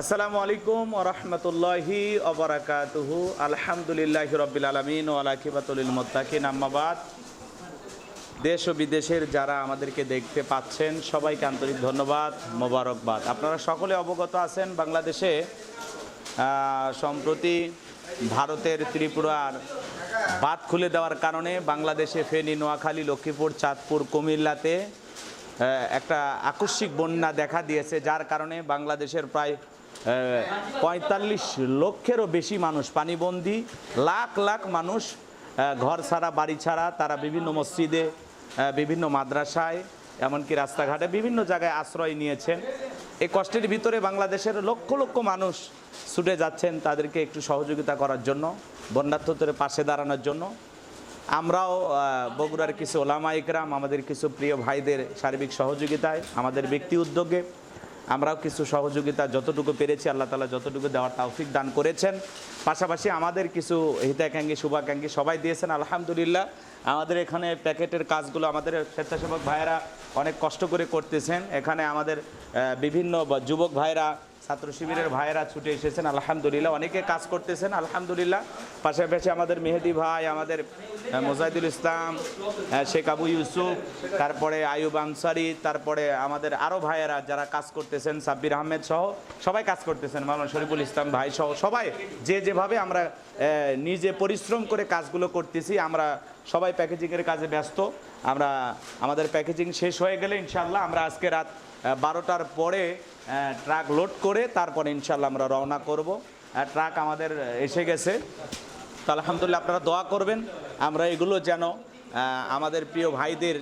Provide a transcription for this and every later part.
আসসালামু আলাইকুম রহমতুল্লাহি অবরাকাতুহু আলহামদুলিল্লাহ রবিল আলমিন ও আলাকিবাতুল মোত্তাকিন। আম্মাবাদ দেশ ও বিদেশের যারা আমাদেরকে দেখতে পাচ্ছেন, সবাইকে আন্তরিক ধন্যবাদ, মোবারকবাদ। আপনারা সকলে অবগত আছেন বাংলাদেশে সম্প্রতি ভারতের ত্রিপুরার বাঁধ খুলে দেওয়ার কারণে বাংলাদেশে ফেনী, নোয়াখালী, লক্ষ্মীপুর, চাঁদপুর, কুমিল্লাতে একটা আকস্মিক বন্যা দেখা দিয়েছে, যার কারণে বাংলাদেশের প্রায় পঁয়তাল্লিশ লক্ষেরও বেশি মানুষ পানিবন্দী, লাখ লাখ মানুষ ঘর ছাড়া, বাড়ি ছাড়া, তারা বিভিন্ন মসজিদে বিভিন্ন মাদ্রাসায়, এমনকি রাস্তাঘাটে বিভিন্ন জায়গায় আশ্রয় নিয়েছেন। এই কষ্টের ভিতরে বাংলাদেশের লক্ষ লক্ষ মানুষ ছুটে যাচ্ছেন তাদেরকে একটু সহযোগিতা করার জন্য, বন্যার্থদের পাশে দাঁড়ানোর জন্য। আমরাও বগুড়ার কিছু ওলামা ইকরাম, আমাদের কিছু প্রিয় ভাইদের সার্বিক সহযোগিতায়, আমাদের ব্যক্তি উদ্যোগে আমরাও কিছু সহযোগিতা যতটুকু পেরেছি, আল্লাহ তালা যতটুকু দেওয়ার তৌফিক দান করেছেন। পাশাপাশি আমাদের কিছু হিতাকাঙ্ক্ষী, শুভাকাঙ্ক্ষী সবাই দিয়েছেন, আলহামদুলিল্লাহ। আমাদের এখানে প্যাকেটের কাজগুলো আমাদের স্বেচ্ছাসেবক ভাইয়েরা অনেক কষ্ট করে করতেছেন। এখানে আমাদের বিভিন্ন যুবক ভাইরা ছাত্র শিবিরের ভাইয়েরা ছুটে এসেছেন, আলহামদুলিল্লাহ। অনেকে কাজ করতেছেন, আলহামদুলিল্লাহ। পাশাপাশি আমাদের মেহেদি ভাই, আমাদের মোজাহিদুল ইসলাম শেখ আবু ইউসুফ, তারপরে আয়ুব আনসারি, তারপরে আমাদের আরও ভাইয়েরা যারা কাজ করতেছেন, সাব্বির আহমেদ সহ, সবাই কাজ করতেছেন, মাওলানা শরীফুল ইসলাম ভাই সহ। সবাই যে যেভাবে আমরা নিজে পরিশ্রম করে কাজগুলো করতেছি, আমরা সবাই প্যাকেজিংয়ের কাজে ব্যস্ত। আমরা, আমাদের প্যাকেজিং শেষ হয়ে গেলে ইনশাল্লাহ আমরা আজকে রাত বারোটার পরে ট্রাক লোড করে তারপরে ইনশাল্লাহ আমরা রওনা করব। ট্রাক আমাদের এসে গেছে। তো আলহামদুলিল্লাহ আপনারা দোয়া করবেন, আমরা এগুলো যেন আমাদের প্রিয় ভাইদের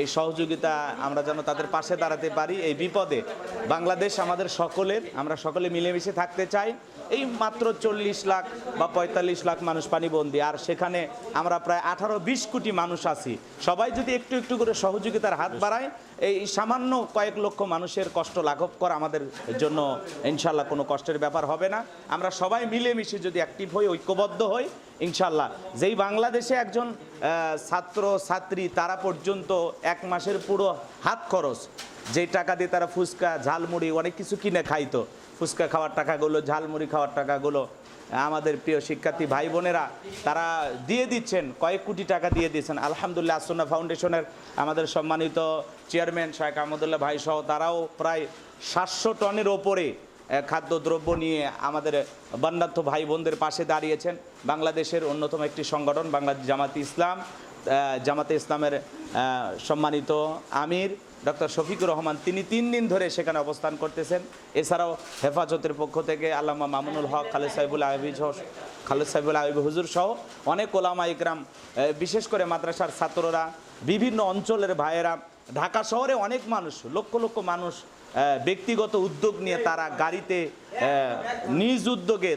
এই সহযোগিতা আমরা যেন তাদের পাশে দাঁড়াতে পারি। এই বিপদে বাংলাদেশ আমাদের সকলের, আমরা সকলে মিলেমিশে থাকতে চাই। এই মাত্র চল্লিশ লাখ বা পঁয়তাল্লিশ লাখ মানুষ পানিবন্দী, আর সেখানে আমরা প্রায় আঠারো, বিশ কোটি মানুষ আছি। সবাই যদি একটু একটু করে সহযোগিতার হাত বাড়ায় এই সামান্য কয়েক লক্ষ মানুষের কষ্ট লাঘব করা আমাদের জন্য ইনশাল্লাহ কোনো কষ্টের ব্যাপার হবে না। আমরা সবাই মিলেমিশে যদি অ্যাক্টিভ হই, ঐক্যবদ্ধ হই, ইনশাল্লাহ। যেই বাংলাদেশে একজন ছাত্র, ছাত্রী, তারা পর্যন্ত এক মাসের পুরো হাত খরচ, যেই টাকা দিয়ে তারা ফুচকা, ঝালমুড়ি, অনেক কিছু কিনে খাইতো। ফুচকা খাওয়ার টাকাগুলো, ঝালমুড়ি খাওয়ার টাকাগুলো আমাদের প্রিয় শিক্ষার্থী ভাই বোনেরা, তারা দিয়ে দিচ্ছেন, কয়েক কোটি টাকা দিয়ে দিচ্ছেন আলহামদুলিল্লাহ, আসন্না ফাউন্ডেশনের আমাদের সম্মানিত চেয়ারম্যান শাহেখ আহমদুল্লাহ ভাই সহ তারাও প্রায় সাতশো টনের ওপরে খাদ্যদ্রব্য নিয়ে আমাদের বন্যার্থ ভাই বোনদের পাশে দাঁড়িয়েছেন। বাংলাদেশের অন্যতম একটি সংগঠন, বাংলাদেশ জামাতি ইসলাম। জামাতে ইসলামের সম্মানিত আমির। ডক্টর শফিকুর রহমান, তিনি তিন দিন ধরে সেখানে অবস্থান করতেছেন। এছাড়াও হেফাজতের পক্ষ থেকে আল্লামা মামুনুল হক, খালেদ সাহেবুল আহবিজ খালেদ সাহেবুল আহবিব হুজুর সহ অনেক ওলামা ইকরাম বিশেষ করে মাদ্রাসার ছাত্ররা, বিভিন্ন অঞ্চলের ভাইয়েরা, ঢাকা শহরে অনেক মানুষ, লক্ষ লক্ষ মানুষ ব্যক্তিগত উদ্যোগ নিয়ে তারা গাড়িতে নিজ উদ্যোগে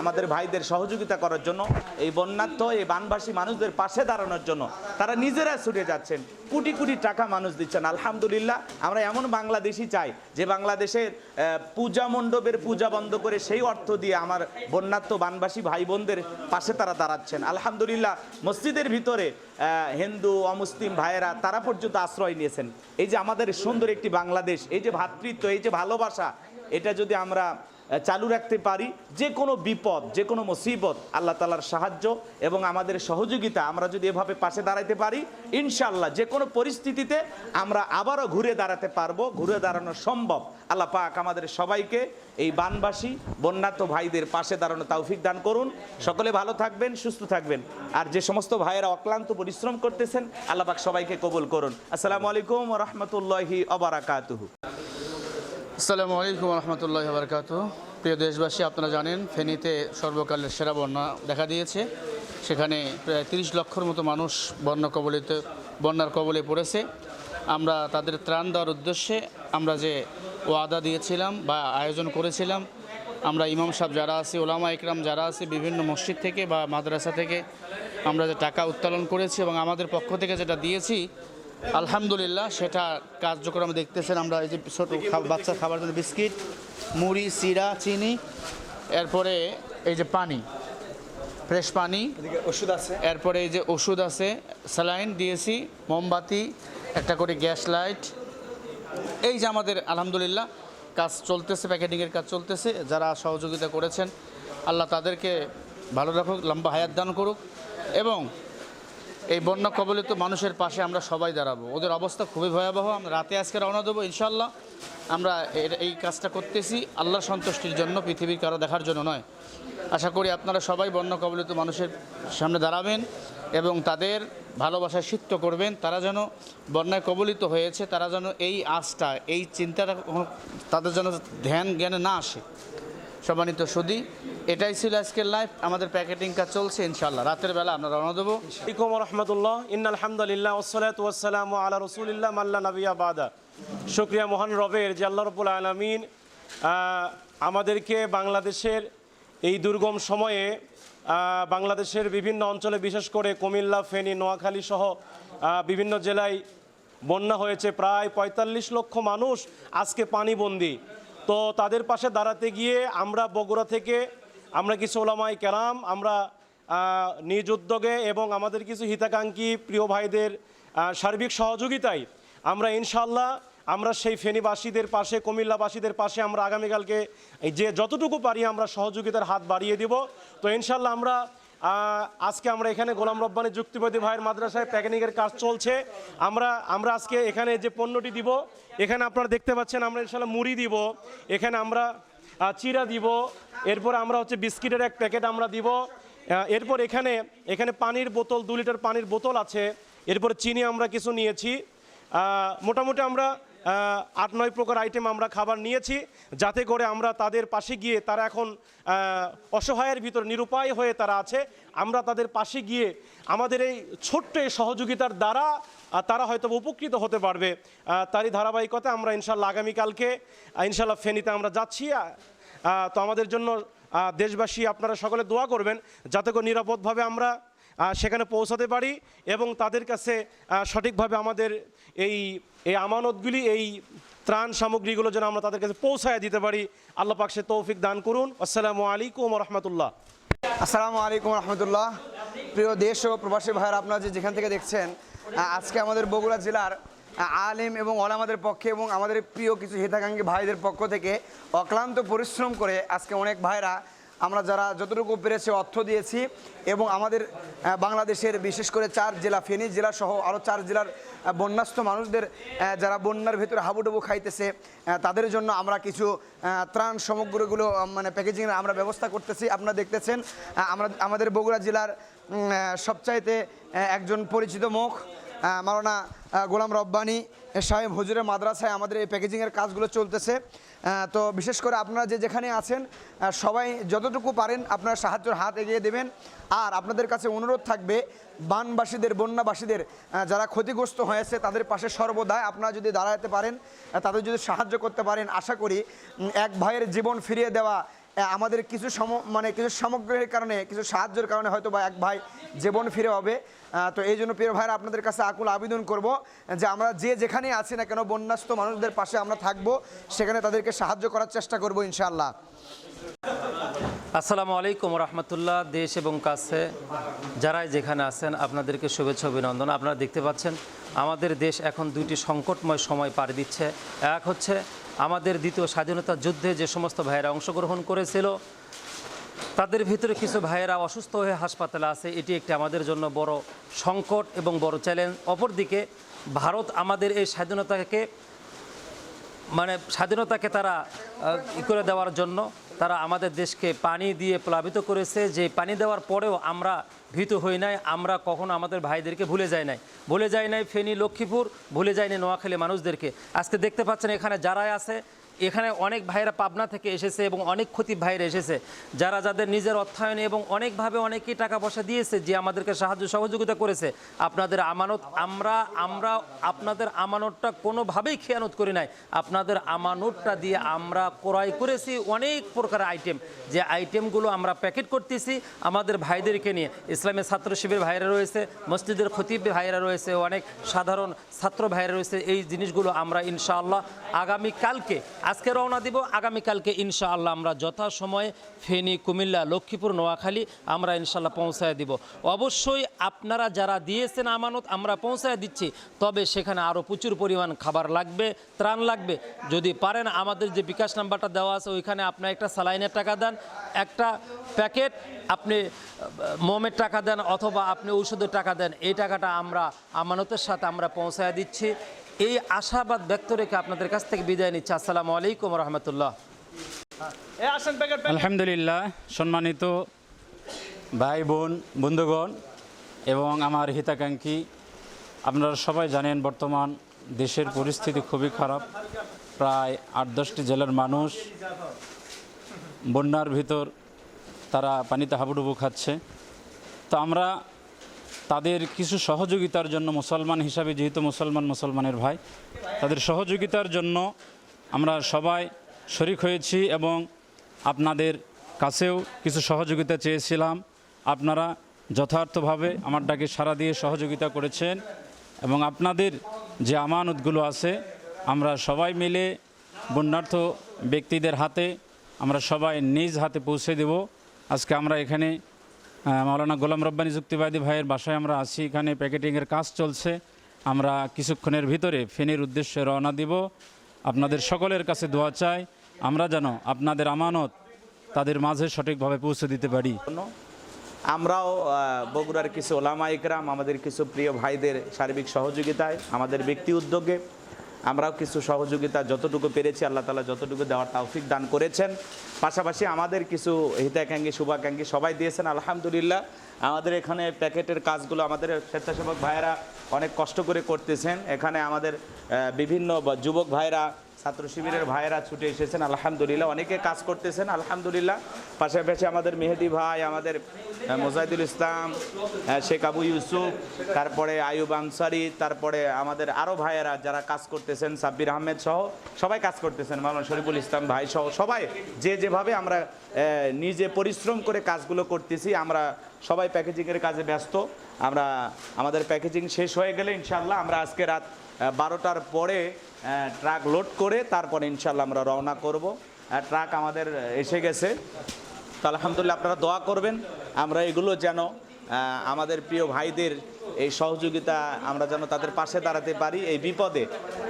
আমাদের ভাইদের সহযোগিতা করার জন্য, এই বন্যার্থ, এই বানবাসী মানুষদের পাশে দাঁড়ানোর জন্য তারা নিজেরা ছুটে যাচ্ছেন। কোটি কোটি টাকা মানুষ দিচ্ছেন, আলহামদুলিল্লাহ। আমরা এমন বাংলাদেশি চাই যে বাংলাদেশের পূজা মণ্ডপের পূজা বন্ধ করে সেই অর্থ দিয়ে আমার বন্যার্থ বানবাসী ভাই বোনদের পাশে তারা দাঁড়াচ্ছেন। আলহামদুলিল্লাহ, মসজিদের ভিতরে হিন্দু, অমুসলিম ভাইয়েরা, তারা পর্যন্ত আশ্রয় নিয়েছেন। এই যে আমাদের সুন্দর একটি বাংলাদেশ, এই যে ভ্রাতৃত্ব এই যে ভালোবাসা, এটা যদি আমরা চালু রাখতে পারি। যে কোনো বিপদ, যে কোনো মুসিবত আল্লাহ তালার সাহায্য এবং আমাদের সহযোগিতা আমরা যদি এভাবে পাশে দাঁড়াতে পারি ইনশাল্লাহ যে কোনো পরিস্থিতিতে আমরা আবারও ঘুরে দাঁড়াতে পারব, ঘুরে দাঁড়ানো সম্ভব। আল্লাহ পাক আমাদের সবাইকে এই বানবাসী, বন্যার্থ ভাইদের পাশে দাঁড়ানো তৌফিক দান করুন। সকলে ভালো থাকবেন, সুস্থ থাকবেন। আর যে সমস্ত ভাইয়েরা অক্লান্ত পরিশ্রম করতেছেন, আল্লাহ পাক সবাইকে কবুল করুন। আসসালামু আলাইকুম রহমতুল্লাহি অবরাকাতুহু আসসালামু আলাইকুম রহমতুল্লাহ বরকাত প্রিয় দেশবাসী, আপনারা জানেন, ফেনীতে সর্বকালের সেরা বন্যা দেখা দিয়েছে। সেখানে প্রায় তিরিশ লক্ষর মতো মানুষ বন্যা কবলিত, বন্যার কবলে পড়েছে। আমরা তাদের ত্রাণ দেওয়ার উদ্দেশ্যে আমরা যে ওয়াদা দিয়েছিলাম বা আয়োজন করেছিলাম, আমরা ইমাম সাহেব যারা আছি, ওলামা ইকরাম যারা আছে, বিভিন্ন মসজিদ থেকে বা মাদ্রাসা থেকে আমরা যে টাকা উত্তোলন করেছি এবং আমাদের পক্ষ থেকে যেটা দিয়েছি আলহামদুলিল্লাহ সেটা কার্যক্রম দেখতেছেন আমরা এই যে ছোটো বাচ্চার খাবার জন্য বিস্কিট মুড়ি চিরা চিনি এরপরে এই যে পানি ফ্রেশ পানি ওষুধ আছে। এরপরে এই যে ওষুধ আছে স্যালাইন দিয়েছি মোমবাতি একটা করে গ্যাস লাইট এই যে আমাদের আলহামদুলিল্লাহ কাজ চলতেছে প্যাকেটিংয়ের কাজ চলতেছে যারা সহযোগিতা করেছেন আল্লাহ তাদেরকে ভালো রাখুক লম্বা হায়াত দান করুক এবং এই বন্যা কবলিত মানুষের পাশে আমরা সবাই দাঁড়াবো। ওদের অবস্থা খুবই ভয়াবহ। আমরা রাতে আজকে রওনা দেবো ইনশাল্লাহ আমরা এই কাজটা করতেছি। আল্লাহ সন্তুষ্টির জন্য, পৃথিবীর কারও দেখার জন্য নয়। আশা করি আপনারা সবাই বন্যা কবলিত মানুষের সামনে দাঁড়াবেন এবং তাদের ভালোবাসায় সিক্ত করবেন। তারা যেন বন্যায় কবলিত হয়েছে, তারা যেন এই আশটা এই চিন্তাটা তাদের যেন ধ্যান জ্ঞানে না আসে। সম্মানিত সুদী, এটাই ছিল আজকের লাইফ আমাদের প্যাকেটিং কাজ চলছে ইনশাল্লাহ রাতের বেলা আমরা রওনা দেবো। আলাইকুম রহমতুল্লাহ ইন্না আলহামদুলিল্লাহ ওসলাত ওয়াসালাম আলা রসুলিল্লাহ মাল্লা নবিয়া বাদা। শুক্রিয়া মহান রবের যে আল্লাহ রবুল আলমিন আমাদেরকে বাংলাদেশের এই দুর্গম সময়ে বাংলাদেশের বিভিন্ন অঞ্চলে, বিশেষ করে কুমিল্লা, ফেনী, নোয়াখালী সহ বিভিন্ন জেলায় বন্যা হয়েছে। প্রায় পঁয়তাল্লিশ লক্ষ মানুষ আজকে পানিবন্দী। তো তাদের পাশে দাঁড়াতে গিয়ে আমরা বগুড়া থেকে, আমরা কিছু ওলামাই কেরাম, আমরা নিজ উদ্যোগে এবং আমাদের কিছু হিতাকাঙ্ক্ষী প্রিয় ভাইদের সার্বিক সহযোগিতায় আমরা ইনশাল্লাহ আমরা সেই ফেনীবাসীদের পাশে, কুমিল্লাবাসীদের পাশে আমরা আগামীকালকে যে যতটুকু পারি আমরা সহযোগিতার হাত বাড়িয়ে দিব। তো ইনশাল্লাহ আমরা আজকে আমরা এখানে গোলাম রব্বানি যুক্তিবাদী ভাইয়ের মাদ্রাসায় প্যাকেনিংয়ের কাজ চলছে। আমরা আমরা আজকে এখানে যে পণ্যটি দিব, এখানে আপনারা দেখতে পাচ্ছেন আমরা ইনশাল্লাহ মুড়ি দিব, এখানে আমরা চিরা দিব, এরপর আমরা হচ্ছে বিস্কিটের এক প্যাকেট আমরা দিব এরপর এখানে এখানে পানির বোতল, দু লিটার পানির বোতল আছে, এরপর চিনি আমরা কিছু নিয়েছি। মোটামুটি আমরা আট নয় প্রকার আইটেম আমরা খাবার নিয়েছি। যাতে করে আমরা তাদের পাশে গিয়ে তারা এখন অসহায়ের ভিতর নিরুপায় হয়ে তারা আছে। আমরা তাদের পাশে গিয়ে আমাদের এই ছোট্ট এই সহযোগিতার দ্বারা তারা হয়তো উপকৃত হতে পারবে। তারই ধারাবাহিকতা আমরা ইনশাল্লাহ আগামীকালকে ইনশাল্লাহ ফেনীতে আমরা যাচ্ছি। তো আমাদের জন্য দেশবাসী আপনারা সকলে দোয়া করবেন, যাতে করে নিরাপদভাবে আমরা সেখানে পৌঁছাতে পারি এবং তাদের কাছে সঠিকভাবে আমাদের এই এই আমানতগুলি, এই ত্রাণ সামগ্রীগুলো যেন আমরা তাদের কাছে পৌঁছায় দিতে পারি। আল্লাহ পাক সে তৌফিক দান করুন। আসসালামু আলাইকুম রহমতুল্লাহ। আসসালামু আলাইকুম রহমতুল্লাহ। প্রিয় দেশ ও প্রবাসী ভাইয়ের, আপনারা যে যেখান থেকে দেখছেন আজকে আমাদের বগুড়া জেলার আলেম এবং ওলামাদের পক্ষে এবং আমাদের প্রিয় কিছু হিতাকাঙ্ক্ষী ভাইদের পক্ষ থেকে অক্লান্ত পরিশ্রম করে আজকে অনেক ভাইরা আমরা যারা যতটুকু পেরেছে অর্থ দিয়েছি এবং আমাদের বাংলাদেশের বিশেষ করে চার জেলা ফেনী জেলা সহ আরও চার জেলার আহ, বন্যাস্ত মানুষদের যারা বন্যার ভেতরে হাবুডুবু খাইতেছে তাদের জন্য আমরা কিছু ত্রাণ সামগ্রীগুলো মানে প্যাকেজিংয়ের আমরা ব্যবস্থা করতেছি। আপনারা দেখতেছেন আমরা আমাদের বগুড়া জেলার সবচাইতে একজন পরিচিত মুখ আহ, গোলাম রব্বানি সাহেব হুজুরের মাদ্রাসায় আমাদের এই প্যাকেজিংয়ের কাজগুলো চলতেছে। তো বিশেষ করে আপনারা যে যেখানে আছেন সবাই যতটুকু পারেন আপনারা সাহায্যের হাত এগিয়ে দেবেন। আর আপনাদের কাছে অনুরোধ থাকবে, বানবাসীদের, বন্যাবাসীদের যারা ক্ষতিগ্রস্ত হয়েছে, তাদের পাশে সর্বদাই আপনারা যদি দাঁড়াতে পারেন তাদের যদি সাহায্য করতে পারেন, আশা করি এক ভাইয়ের জীবন ফিরিয়ে দেওয়া আমাদের কিছু সম মানে কিছু সামগ্রীর কারণে, কিছু সাহায্যের কারণে হয়তো বা এক ভাই জীবন ফিরে হবে তো এই জন্য প্রিয় ভাইরা, আপনাদের কাছে আকুল আবেদন করব যে আমরা যে যেখানে আছি না কেন, বন্যাস্ত মানুষদের পাশে আমরা থাকব, সেখানে তাদেরকে সাহায্য করার চেষ্টা করব ইনশাআল্লাহ। আসসালামু আলাইকুম রহমতুল্লাহ দেশ এবং কাছে যারাই যেখানে আছেন, আপনাদেরকে শুভেচ্ছা অভিনন্দন। আপনারা দেখতে পাচ্ছেন, আমাদের দেশ এখন দুইটি সংকটময় সময় পাড়ি দিচ্ছে। এক হচ্ছে আমাদের দ্বিতীয় স্বাধীনতা যুদ্ধে যে সমস্ত ভাইয়েরা অংশগ্রহণ করেছিল, তাদের ভিতরে কিছু ভাইয়েরা অসুস্থ হয়ে হাসপাতালে আছে। এটি একটি আমাদের জন্য বড় সংকট এবং বড় চ্যালেঞ্জ। অপরদিকে, ভারত আমাদের এই স্বাধীনতাকে মানে স্বাধীনতাকে তারা ই করে দেওয়ার জন্য তারা আমাদের দেশকে পানি দিয়ে প্লাবিত করেছে। যে পানি দেওয়ার পরেও আমরা ভীত হই নাই, আমরা কখনো আমাদের ভাইদেরকে ভুলে যাই নাই। ভুলে যাই নাই ফেনী, লক্ষ্মীপুর, ভুলে যায়নি নোয়াখালী মানুষদেরকে। আজকে দেখতে পাচ্ছেন এখানে যারাই আছে এখানে অনেক ভাইরা পাবনা থেকে এসেছে এবং অনেক ক্ষতি ভাইরা এসেছে। যারা যাদের নিজের অর্থায়নে এবং অনেকভাবে অনেকেই টাকা পয়সা দিয়েছে, যে আমাদেরকে সাহায্য সহযোগিতা করেছে, আপনাদের আমানত, আমরা আমরা আপনাদের আমানতটা কোনোভাবেই খেয়ানত করি নাই। আপনাদের আমানতটা দিয়ে আমরা ক্রয় করেছি অনেক প্রকার আইটেম। যে আইটেমগুলো আমরা প্যাকেট করতেছি আমাদের ভাইদেরকে নিয়ে। ইসলামের ছাত্র শিবির ভাইরা রয়েছে, মসজিদের খতিব ভাইরা রয়েছে, অনেক সাধারণ ছাত্র ভাইরা রয়েছে। এই জিনিসগুলো আমরা ইনশাআল্লাহ আগামী কালকে আজকে রওনা দিব আগামীকালকে, ইনশাআল্লাহ আমরা যথা যথাসময়ে ফেনী, কুমিল্লা, লক্ষ্মীপুর, নোয়াখালী আমরা ইনশাল্লাহ পৌঁছায় দিব। অবশ্যই আপনারা যারা দিয়েছেন আমানত, আমরা পৌঁছায় দিচ্ছি, তবে সেখানে আরও প্রচুর পরিমাণ খাবার লাগবে, ত্রাণ লাগবে। যদি পারেন আমাদের যে বিকাশ নাম্বারটা দেওয়া আছে, ওইখানে আপনার একটা স্যালাইনের টাকা দেন, একটা প্যাকেট আপনি মোমের টাকা দেন অথবা আপনি ঔষধের টাকা দেন, এই টাকাটা আমরা আমানতের সাথে আমরা পৌঁছায় দিচ্ছি। এই আশাবাদ ব্যক্ত রেখে আপনাদের কাছ থেকে বিদায় নিচ্ছি। আসসালামু আলাইকুম রহমতুল্লাহ। আলহামদুলিল্লাহ সম্মানিত ভাই বোন বন্ধুগণ এবং আমার হিতাকাঙ্ক্ষী আপনারা সবাই জানেন বর্তমান দেশের পরিস্থিতি খুবই খারাপ। প্রায় আট দশটি জেলার মানুষ বন্যার ভিতর তারা পানিতে হাবুডুবু খাচ্ছে। তো আমরা তাদের কিছু সহযোগিতার জন্য মুসলমান হিসাবে, যেহেতু মুসলমান মুসলমানের ভাই, তাদের সহযোগিতার জন্য আমরা সবাই শরিক হয়েছি এবং আপনাদের কাছেও কিছু সহযোগিতা চেয়েছিলাম। আপনারা যথার্থভাবে আমার ডাকে সাড়া দিয়ে সহযোগিতা করেছেন এবং আপনাদের যে আমানতগুলো আছে, আমরা সবাই মিলে বন্যার্থ ব্যক্তিদের হাতে আমরা সবাই নিজ হাতে পৌঁছে দেব। আজকে আমরা এখানে মাওলানা গোলাম রব্বানি যুক্তিবাদী ভাইয়ের বাসায় আমরা আছি। এখানে প্যাকেটিংয়ের কাজ চলছে। আমরা কিছুক্ষণের ভিতরে ফেনীর উদ্দেশ্যে রওনা দিব। আপনাদের সকলের কাছে দোয়া চাই। আমরা যেন আপনাদের আমানত তাদের মাঝে সঠিকভাবে পৌঁছে দিতে পারি। আমরাও বগুড়ার কিছু ওলামা ইকরাম, আমাদের কিছু প্রিয় ভাইদের সার্বিক সহযোগিতায়, আমাদের ব্যক্তি উদ্যোগে আমরাও কিছু সহযোগিতা যতটুকু পেরেছি, আল্লাহ তালা যতটুকু দেওয়ার তৌফিক দান করেছেন। পাশাপাশি আমাদের কিছু হিতাকাঙ্ক্ষী শুভাকাঙ্ক্ষী সবাই দিয়েছেন, আলহামদুলিল্লাহ। আমাদের এখানে প্যাকেটের কাজগুলো আমাদের স্বেচ্ছাসেবক ভাইয়েরা অনেক কষ্ট করে করতেছেন। এখানে আমাদের বিভিন্ন যুবক ভাইরা ছাত্র শিবিরের ভাইয়েরা ছুটে এসেছেন, আলহামদুলিল্লাহ। অনেকে কাজ করতেছেন, আলহামদুলিল্লাহ। পাশাপাশি আমাদের মেহেদি ভাই, আমাদের মোজাহিদুল ইসলাম শেখ আবু ইউসুফ, তারপরে আয়ুব আনসারি, তারপরে আমাদের আরও ভাইয়েরা যারা কাজ করতেছেন, সাব্বির আহমেদ সহ, সবাই কাজ করতেছেন, মাওলানা শরীফুল ইসলাম ভাই সহ। সবাই যে যেভাবে আমরা নিজে পরিশ্রম করে কাজগুলো করতেছি, আমরা সবাই প্যাকেজিংয়ের কাজে ব্যস্ত। আমরা, আমাদের প্যাকেজিং শেষ হয়ে গেলে ইনশাল্লাহ আমরা আজকে রাত বারোটার পরে ট্রাক লোড করে তারপরে ইনশাল্লাহ আমরা রওনা করব। ট্রাক আমাদের এসে গেছে। তো আলহামদুলিল্লাহ আপনারা দোয়া করবেন। আমরা এগুলো যেন আমাদের প্রিয় ভাইদের এই সহযোগিতা আমরা যেন তাদের পাশে দাঁড়াতে পারি, এই বিপদে।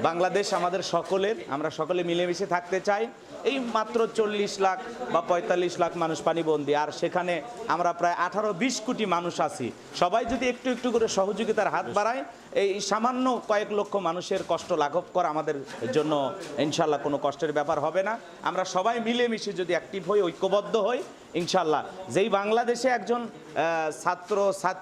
বাংলাদেশ আমাদের সকলের, আমরা সকলে মিলেমিশে থাকতে চাই। এই মাত্র চল্লিশ লাখ বা পঁয়তাল্লিশ লাখ মানুষ পানিবন্দী, আর সেখানে আমরা প্রায় আঠারো, বিশ কোটি মানুষ আছি। সবাই যদি একটু একটু করে সহযোগিতার হাত বাড়ায়, এই সামান্য কয়েক লক্ষ মানুষের কষ্ট লাঘব করা আমাদের জন্য ইনশাল্লাহ কোনো কষ্টের ব্যাপার হবে না। আমরা সবাই মিলেমিশে যদি অ্যাক্টিভ হই, ঐক্যবদ্ধ হই, ইনশাল্লাহ। যেই বাংলাদেশে একজন ছাত্র, ছাত্রী